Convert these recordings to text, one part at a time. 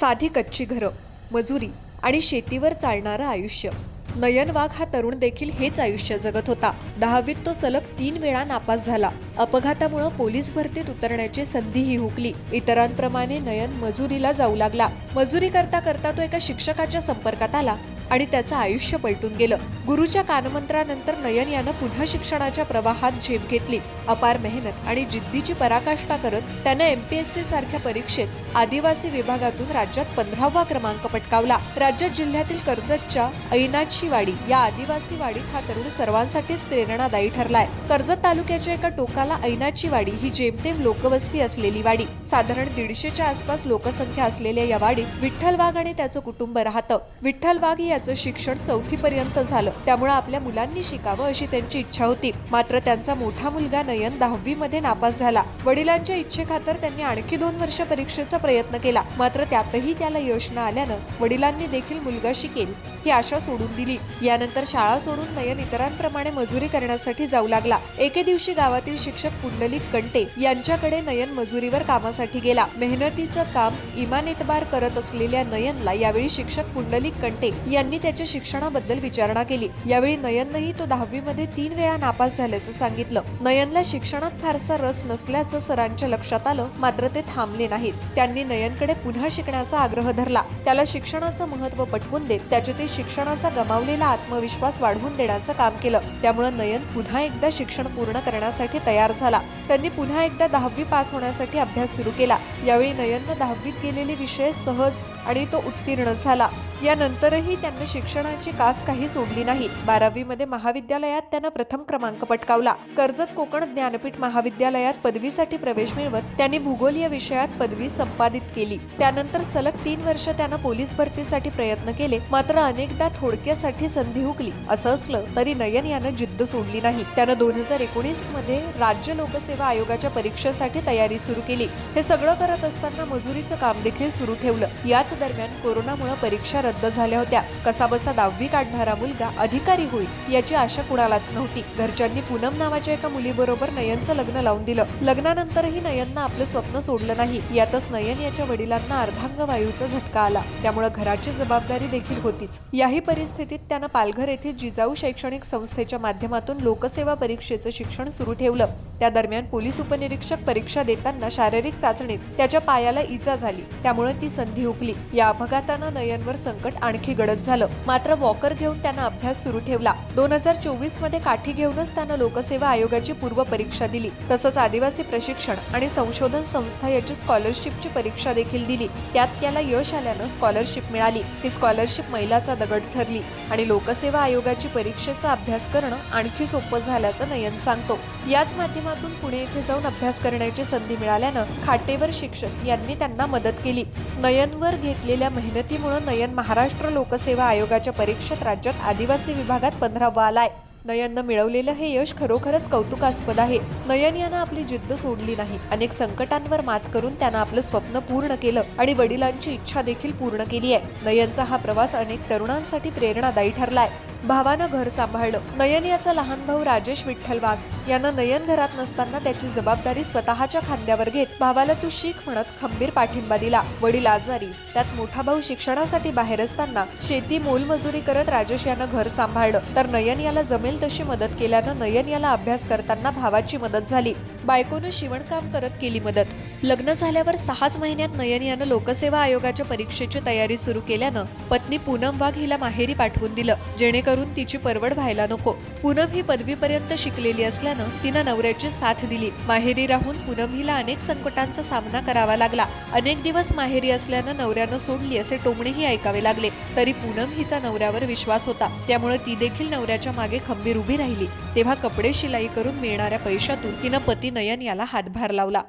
साधी कच्ची घरं मजुरी आणि शेतीवर चालणारं आयुष्य. नयन वाघ हा तरुण देखील हेच आयुष्य जगत होता. दहावीत तो सलग तीन वेळा नापास झाला. अपघातामुळे पोलीस भरतीत उतरण्याची संधीही हुकली. इतरांप्रमाणे नयन मजुरीला जाऊ लागला. मजुरी करता करता तो एका शिक्षकाच्या संपर्कात आला आणि त्याचं आयुष्य पलटून गेलं. गुरुच्या कानमंत्रानंतर नयन यानं पुन्हा शिक्षणाच्या प्रवाहात झेप घेतली. अपार मेहनत आणि जिद्दीची पराकाष्ठा करत त्यानं एमपीएससी सारख्या परीक्षेत आदिवासी विभागातून राज्यात पंधरावा क्रमांक पटकावला. राज्यात जिल्ह्यातील कर्जतच्या ऐनाची वाडी या आदिवासी वाडीत हा तरुण सर्वांसाठीच प्रेरणादायी ठरलाय. कर्जत तालुक्याच्या एका टोकाला ऐनाची वाडी ही जेमतेम लोकवस्ती असलेली वाडी. साधारण दीडशेच्या आसपास लोकसंख्या असलेल्या या वाडीत विठ्ठल वाघ आणि त्याचं कुटुंब राहतं. विठ्ठल वाघ याचं शिक्षण चौथी पर्यंत झालं. त्यामुळे आपल्या मुलांनी शिकावं अशी त्यांची इच्छा होती. मात्र त्यांचा मोठा मुलगा नयन दहावी मध्ये नापास झाला. वडिलांच्या इच्छेखातर त्यांनी आणखी दोन वर्ष परीक्षेचा प्रयत्न केला. मात्र त्यातही त्याला यश न आल्यानं वडिलांनी देखील मुलगा शिकेल ही आशा सोडून दिली. यानंतर शाळा सोडून नयन इतरांप्रमाणे मजुरी करण्यासाठी जाऊ लागला. एके दिवशी गावातील शिक्षक पुंडलिक कंटे यांच्याकडे नयन मजुरीवर कामासाठी गेला. मेहनतीचं काम इमानेतबार करत असलेल्या नयनला यावेळी शिक्षक पुंडलिक कंटे यांनी त्याच्या शिक्षणाबद्दल विचारणा केली. यावेळी नयननंही तो दहावीमध्ये तीन वेळा नापास झाल्याचं सांगितलं. नयनला शिक्षणात फारसा रस नसल्याचं सरांच्या लक्षात आलं मात्र ते थांबले नाहीत. त्यांनी त्यांनी नयनकडे पुन्हा शिकण्याचा आग्रह धरला. त्याला शिक्षणाचं महत्त्व पटवून देत त्याचे ते शिक्षणाचा गमावलेला आत्मविश्वास वाढवून देण्याचं काम केलं. त्यामुळे नयन पुन्हा एकदा शिक्षण पूर्ण करण्यासाठी तयार झाला. त्यांनी पुन्हा एकदा दहावी पास होण्यासाठी अभ्यास सुरू केला. यावेळी नयननं दहावीत गेलेले विषय सहज आणि तो उत्तीर्ण झाला. यानंतरही त्यांनी शिक्षणाची कास काही सोडली नाही. बारावी मध्ये महाविद्यालयात त्यांना प्रथम क्रमांक पटकावला. कर्जत कोकण ज्ञानपीठ महाविद्यालयात पदवीसाठी प्रवेश मिळवत त्यांनी भूगोल या विषयात पदवी संपादित केली. त्यानंतर सलग तीन वर्ष त्यानं पोलीस भरतीसाठी प्रयत्न केले मात्र अनेकदा थोडक्यासाठी संधी हुकली. असं असलं तरी नयन यानं जिद्द सोडली नाही. त्यानं दोन हजार एकोणीसमध्ये राज्य लोकसेवा आयोगाच्या परीक्षेसाठी तयारी सुरू केली. हे सगळं करत असताना मजुरीचं काम देखील सुरू ठेवलं. याच दरम्यान कोरोनामुळे परीक्षा रद्द झाल्या होत्या. कसाबसा दहावी काढणारा मुलगा अधिकारी होईल याची आशा कुणालाच नव्हती. घरच्यांनी पूनम नावाच्या एका मुलीबरोबर नयनचं लग्न लावून दिलं. लग्नानंतरही नयननं आपलं स्वप्न सोडलं नाही. यातच नयन याच्या वडिलांना अर्धांग वायूचा झटका आला. त्यामुळे घराची जबाबदारी देखील होतीच. याही परिस्थितीत त्यानं पालघर येथे जिजाऊ शैक्षणिक संस्थेच्या माध्यमातून लोकसेवा परीक्षेचं शिक्षण सुरू ठेवलं. त्या दरम्यान पोलीस उपनिरीक्षक परीक्षा देताना शारीरिक चाचणीत त्याच्या पायाला इजा झाली. त्यामुळे ती संधी हुकली. या अपघातानं नयनवर संकट आणखी गडद झालं. मात्र वॉकर घेऊन त्यानं अभ्यास सुरू ठेवला. दोन हजार चोवीसमध्ये काठी घेऊनच त्यानं लोकसेवा आयोगाची पूर्व परीक्षा दिली. तसंच आदिवासी प्रशिक्षण आणि संशोधन संस्था याची स्कॉलरशिपची परीक्षा देखील दिली. त्यात त्याला यश आल्यानं स्कॉलरशिप मिळाली. ही स्कॉलरशिप मैलाचा दगड ठरली आणि लोकसेवा आयोगाची परीक्षेचा अभ्यास करणं आणखी सोपं झाल्याचं नयन सांगतो. याच माध्यमातून पुणे येथे जाऊन अभ्यास करण्याची संधी मिळाल्यानं खाटेवर शिक्षक यांनी त्यांना मदत केली. नयनवर घेतलेल्या मेहनतीमुळे नयन महा महाराष्ट्र लोकसेवा आयोगाच्या परीक्षेत राज्यात आदिवासी विभागात पंधरावा आलाय. नयननं मिळवलेलं हे यश खरोखरच कौतुकास्पद आहे. नयन यानं आपली जिद्द सोडली नाही. अनेक संकटांवर मात करून त्यानं आपलं स्वप्न पूर्ण केलं आणि वडिलांची इच्छा देखील पूर्ण केली आहे. नयनचा हा प्रवास अनेक तरुणांसाठी प्रेरणादायी ठरलाय. भावानं घर सांभाळलं. नयन याचा लहान भाऊ राजेश विठ्ठल वाघ यानं नयन घरात नसताना त्याची जबाबदारी स्वतःच्या खांद्यावर घेत भावाला तू शिक म्हणत खंबीर पाठिंबा दिला. वडील आजारी. त्यात मोठा भाऊ शिक्षणासाठी बाहेर असताना शेती मोलमजुरी करत राजेश यानं घर सांभाळलं. तर नयन याला जमेल तशी मदत केल्यानं नयन याला अभ्यास करताना भावाची मदत झाली. बायकोनं शिवणकाम करत केली मदत. लग्न झाल्यावर सहाच महिन्यात नयन यानं लोकसेवा आयोगाच्या परीक्षेची तयारी सुरू केल्यानं पत्नी पूनम वाघ हिला माहेरी पाठवून दिलं जेणेकरून तिची परवड व्हायला नको. पूनम ही पदवीपर्यंत शिकलेली असल्यानं तिनं नवऱ्याची साथ दिली. माहेरी राहून पूनम हिला अनेक संकटांचा सामना करावा लागला. अनेक दिवस माहेरी असल्यानं नवऱ्यानं सोडली असे टोमणेही ऐकावे लागले. तरी पूनम हिचा नवऱ्यावर विश्वास होता. त्यामुळे ती देखील नवऱ्याच्या मागे खंबीर उभी राहिली तेव्हा कपडे शिलाई करून मिळणाऱ्या पैशातून तिनं पती नयन याला हातभार लावला.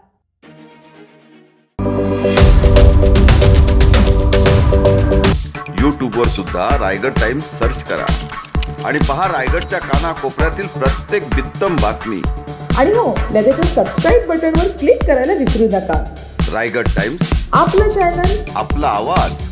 यूट्यूबवर सुद्धा रायगड टाइम्स सर्च करा. आणि पहा रायगडच्या कानाकोपऱ्यातील प्रत्येक बित्तम बातमी. आणि हो लगेचच सबस्क्राईब बटनवर क्लिक करायला विसरू नका. रायगड टाइम्स आपलं चॅनल आपला आवाज.